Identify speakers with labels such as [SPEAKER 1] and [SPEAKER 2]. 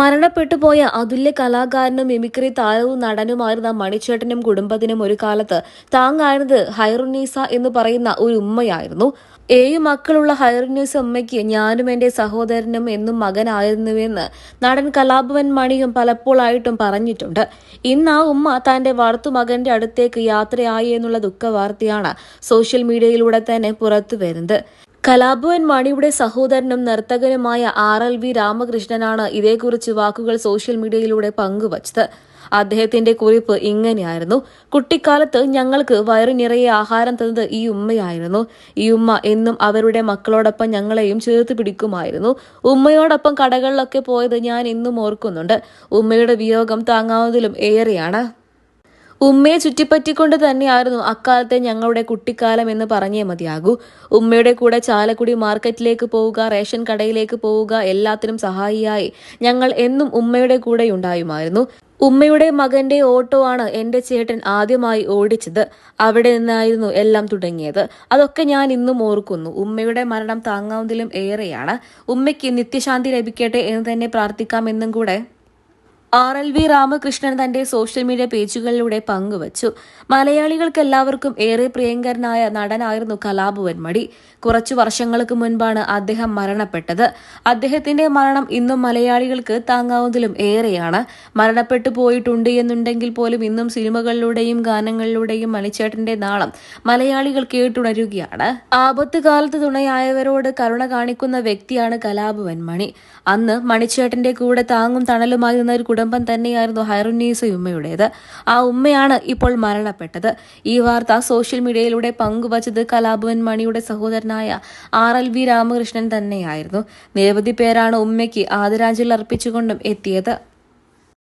[SPEAKER 1] മരണപ്പെട്ടുപോയ അതുല്യ കലാകാരനും mimicry താരവും നടനുമായിരുന്ന മണിച്ചേട്ടനും കുടുംബത്തിനും ഒരു കാലത്ത് താങ്ങായിരുന്നത് ഹൈറുന്നീസ എന്ന് പറയുന്ന ഒരു ഉമ്മയായിരുന്നു. ഏഴു മക്കളുള്ള ഹൈറുന്നീസ ഉമ്മയ്ക്ക് ഞാനും എന്റെ സഹോദരനും എന്നും മകനായിരുന്നുവെന്ന് നടൻ കലാഭവൻ മണിയും പലപ്പോഴായിട്ടും പറഞ്ഞിട്ടുണ്ട്. ഇന്ന് ആ ഉമ്മ തന്റെ വളർത്തുമകന്റെ അടുത്തേക്ക് യാത്രയായി എന്നുള്ള ദുഃഖവാർത്തയാണ് സോഷ്യൽ മീഡിയയിലൂടെ തന്നെ പുറത്തു വരുന്നത്. കലാഭവൻ മണിയുടെ സഹോദരനും നർത്തകനുമായ ആർ എൽ വി രാമകൃഷ്ണനാണ് ഇതേക്കുറിച്ച് വാക്കുകൾ സോഷ്യൽ മീഡിയയിലൂടെ പങ്കുവച്ചത്. അദ്ദേഹത്തിന്റെ കുറിപ്പ് ഇങ്ങനെയായിരുന്നു. കുട്ടിക്കാലത്ത് ഞങ്ങൾക്ക് വയറു നിറയെ ആഹാരം തന്നത് ഈ ഉമ്മയായിരുന്നു. ഈ ഉമ്മ എന്നും അവരുടെ മക്കളോടൊപ്പം ഞങ്ങളെയും ചേർത്ത് പിടിക്കുമായിരുന്നു. ഉമ്മയോടൊപ്പം കടകളിലൊക്കെ പോയത് ഞാൻ എന്നും ഓർക്കുന്നുണ്ട്. ഉമ്മയുടെ വിയോഗം താങ്ങാവുന്നതിലും ഏറെയാണ്. ഉമ്മയെ ചുറ്റിപ്പറ്റിക്കൊണ്ട് തന്നെയായിരുന്നു അക്കാലത്തെ ഞങ്ങളുടെ കുട്ടിക്കാലം എന്ന് പറഞ്ഞേ മതിയാകൂ. ഉമ്മയുടെ കൂടെ ചാലക്കുടി മാർക്കറ്റിലേക്ക് പോവുക റേഷൻ കടയിലേക്ക് പോവുക എല്ലാത്തിനും സഹായിയായി ഞങ്ങൾ എന്നും ഉമ്മയുടെ കൂടെ ഉണ്ടായുമായിരുന്നു ഉമ്മയുടെ മകന്റെ ഓട്ടോ ആണ് എന്റെ ചേട്ടൻ ആദ്യമായി ഓടിച്ചത്. അവിടെ നിന്നായിരുന്നു എല്ലാം തുടങ്ങിയത്. അതൊക്കെ ഞാൻ ഇന്നും ഓർക്കുന്നു. ഉമ്മയുടെ മരണം താങ്ങാവുന്നതിലും ഏറെയാണ്. ഉമ്മയ്ക്ക് നിത്യശാന്തി ലഭിക്കട്ടെ എന്ന് തന്നെ പ്രാർത്ഥിക്കാമെന്നും കൂടെ. ആർ എൽ വി രാമകൃഷ്ണൻ തന്റെ സോഷ്യൽ മീഡിയ പേജുകളിലൂടെ പങ്കുവച്ചു. മലയാളികൾക്ക് എല്ലാവർക്കും ഏറെ പ്രിയങ്കരനായ നടനായിരുന്നു കലാഭവൻ മടി. കുറച്ചു വർഷങ്ങൾക്ക് മുൻപാണ് അദ്ദേഹം മരണപ്പെട്ടത്. അദ്ദേഹത്തിന്റെ മരണം ഇന്നും മലയാളികൾക്ക് താങ്ങാവുന്നതിലും ഏറെയാണ്. മരണപ്പെട്ടു പോയിട്ടുണ്ട് എന്നുണ്ടെങ്കിൽ പോലും ഇന്നും സിനിമകളിലൂടെയും ഗാനങ്ങളിലൂടെയും മണിച്ചേട്ടന്റെ നാളം മലയാളികൾ കേട്ടുണരുകയാണ്. ആപത്ത് കാലത്ത് തുണയായവരോട് കരുണ കാണിക്കുന്ന വ്യക്തിയാണ് കലാഭവൻ മണി. അന്ന് മണിച്ചേട്ടന്റെ കൂടെ താങ്ങും തണലുമായി നിന്ന ഒരു കുടുംബം തന്നെയായിരുന്നു ഹൈറുന്നീസ ഉമ്മയുടേത്. ആ ഉമ്മയാണ് ഇപ്പോൾ മരണപ്പെട്ടത്. ഈ വാർത്ത സോഷ്യൽ മീഡിയയിലൂടെ പങ്കുവച്ചത് കലാഭവൻ മണിയുടെ സഹോദരനായ ആർ എൽ വി രാമകൃഷ്ണൻ തന്നെയായിരുന്നു. നിരവധി പേരാണ് ഉമ്മയ്ക്ക് ആദരാഞ്ജലി അർപ്പിച്ചുകൊണ്ടും എത്തിയത്.